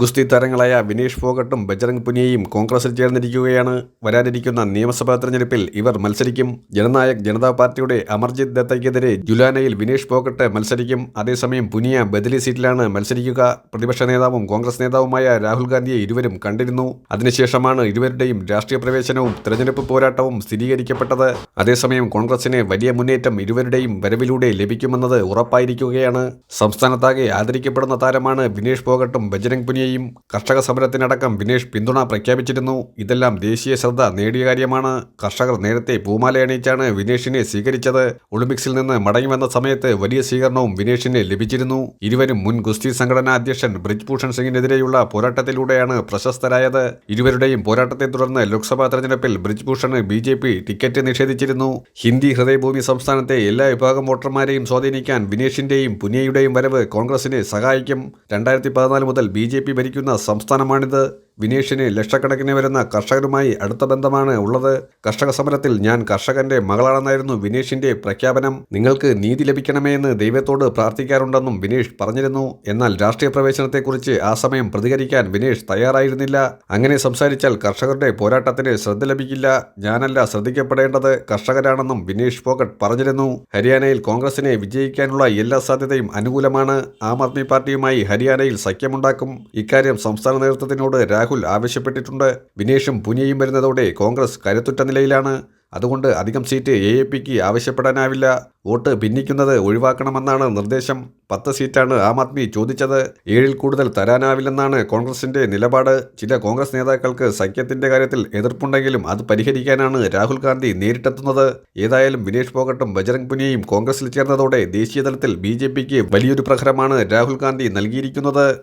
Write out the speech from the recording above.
ഗുസ്തി താരങ്ങളായ വിനേഷ് ഫോഗട്ടും ബജ്രംഗ് പുനിയയും കോൺഗ്രസിൽ ചേർന്നിരിക്കുകയാണ്. വരാനിരിക്കുന്ന നിയമസഭാ തെരഞ്ഞെടുപ്പിൽ ഇവർ മത്സരിക്കും. ജനനായക് ജനതാ പാർട്ടിയുടെ അമർജിത് ദത്തയ്ക്കെതിരെ ജുലാനയിൽ വിനേഷ് ഫോഗട്ട് മത്സരിക്കും. അതേസമയം പുനിയ ബദലി സീറ്റിലാണ് മത്സരിക്കുക. പ്രതിപക്ഷ നേതാവും കോൺഗ്രസ് നേതാവുമായ രാഹുൽ ഗാന്ധിയെ ഇരുവരും കണ്ടിരുന്നു. അതിനുശേഷമാണ് ഇരുവരുടെയും രാഷ്ട്രീയ പ്രവേശനവും തെരഞ്ഞെടുപ്പ് പോരാട്ടവും സ്ഥിരീകരിക്കപ്പെട്ടത്. അതേസമയം കോൺഗ്രസിന് വലിയ മുന്നേറ്റം ഇരുവരുടെയും വരവിലൂടെ ലഭിക്കുമെന്നത് ഉറപ്പായിരിക്കുകയാണ്. സംസ്ഥാനത്താകെ ആദരിക്കപ്പെടുന്ന താരമാണ് വിനേഷ് ഫോഗട്ടും ബജരംഗ് പുനിയയും കർഷക സമരത്തിനടക്കം വിനേഷ് പിന്തുണ പ്രഖ്യാപിച്ചിരുന്നു. ഇതെല്ലാം ദേശീയ ശ്രദ്ധ നേടിയ കാര്യമാണ്. കർഷകർ നേരത്തെ പൂമാല അണിയിച്ചാണ് വിനേഷിനെ സ്വീകരിച്ചത്. ഒളിമ്പിക്സിൽ നിന്ന് മടങ്ങി വന്ന സമയത്ത് വലിയ സ്വീകരണവും വിനേഷിന് ലഭിച്ചിരുന്നു. ഇരുവരും മുൻ ഗുസ്തി സംഘടനാ അധ്യക്ഷൻ ബ്രിജ്ഭൂഷൺ സിംഗിനെതിരെയുള്ള പോരാട്ടത്തിലൂടെയാണ് പ്രശസ്തരായത്. ഇരുവരുടെയും പോരാട്ടത്തെ തുടർന്ന് ലോക്സഭാ തെരഞ്ഞെടുപ്പിൽ ബ്രിജ്ഭൂഷണ് ബി ജെ പി ടിക്കറ്റ് നിഷേധിച്ചിരുന്നു. ഹിന്ദി ഹൃദയഭൂമി സംസ്ഥാനത്തെ എല്ലാ വിഭാഗം വോട്ടർമാരെയും സ്വാധീനിക്കാൻ വിനേഷിന്റെയും പുനിയയുടെയും വരവ് കോൺഗ്രസിനെ സഹായിക്കും. രണ്ടായിരത്തി പതിനാല് മുതൽ ബി ജെ പി ഭരിക്കുന്ന സംസ്ഥാനമാണിത്. വിനേഷിന് ലക്ഷക്കണക്കിന് വരുന്ന കർഷകരുമായി അടുത്ത ബന്ധമാണ് ഉള്ളത്. കർഷക സമരത്തിൽ ഞാൻ കർഷകന്റെ മകളാണെന്നായിരുന്നു വിനീഷിന്റെ പ്രഖ്യാപനം. നിങ്ങൾക്ക് നീതി ലഭിക്കണമേ എന്ന് ദൈവത്തോട് പ്രാർത്ഥിക്കാറുണ്ടെന്നും വിനീഷ് പറഞ്ഞിരുന്നു. എന്നാൽ രാഷ്ട്രീയ പ്രവേശനത്തെക്കുറിച്ച് ആ സമയം പ്രതികരിക്കാൻ വിനീഷ് തയ്യാറായിരുന്നില്ല. അങ്ങനെ സംസാരിച്ചാൽ കർഷകരുടെ പോരാട്ടത്തിന് ശ്രദ്ധ ലഭിക്കില്ല. ഞാനല്ല ശ്രദ്ധിക്കപ്പെടേണ്ടത് കർഷകരാണെന്നും വിനീഷ് പോക്കറ്റ് പറഞ്ഞിരുന്നു. ഹരിയാനയിൽ കോൺഗ്രസിനെ വിജയിക്കാനുള്ള എല്ലാ സാധ്യതയും അനുകൂലമാണ്. ആം ആദ്മി പാർട്ടിയുമായി ഹരിയാനയിൽ സഖ്യമുണ്ടാക്കും. ഇക്കാര്യം സംസ്ഥാന നേതൃത്വത്തിനോട് രാഹുൽ ആവശ്യപ്പെട്ടിട്ടുണ്ട്. വിനേഷും പുനിയയും വരുന്നതോടെ കോൺഗ്രസ് കരുത്തുറ്റ നിലയിലാണ്. അതുകൊണ്ട് അധികം സീറ്റ് എ എ പിക്ക് ആവശ്യപ്പെടാനാവില്ല. വോട്ട് ഭിന്നിക്കുന്നത് ഒഴിവാക്കണമെന്നാണ് നിർദ്ദേശം. പത്ത് സീറ്റാണ് ആം ആദ്മി ചോദിച്ചത്. ഏഴിൽ കൂടുതൽ തരാനാവില്ലെന്നാണ് കോൺഗ്രസിന്റെ നിലപാട്. ചില കോൺഗ്രസ് നേതാക്കൾക്ക് സഖ്യത്തിന്റെ കാര്യത്തിൽ എതിർപ്പുണ്ടെങ്കിലും അത് പരിഹരിക്കാനാണ് രാഹുൽ ഗാന്ധി നേരിട്ടെത്തുന്നത്. ഏതായാലും വിനേഷ് ഫോഗട്ടും ബജരംഗ് പുനിയയും കോൺഗ്രസിൽ ചേർന്നതോടെ ദേശീയതലത്തിൽ ബി വലിയൊരു പ്രഹരമാണ് രാഹുൽ ഗാന്ധി നൽകിയിരിക്കുന്നത്.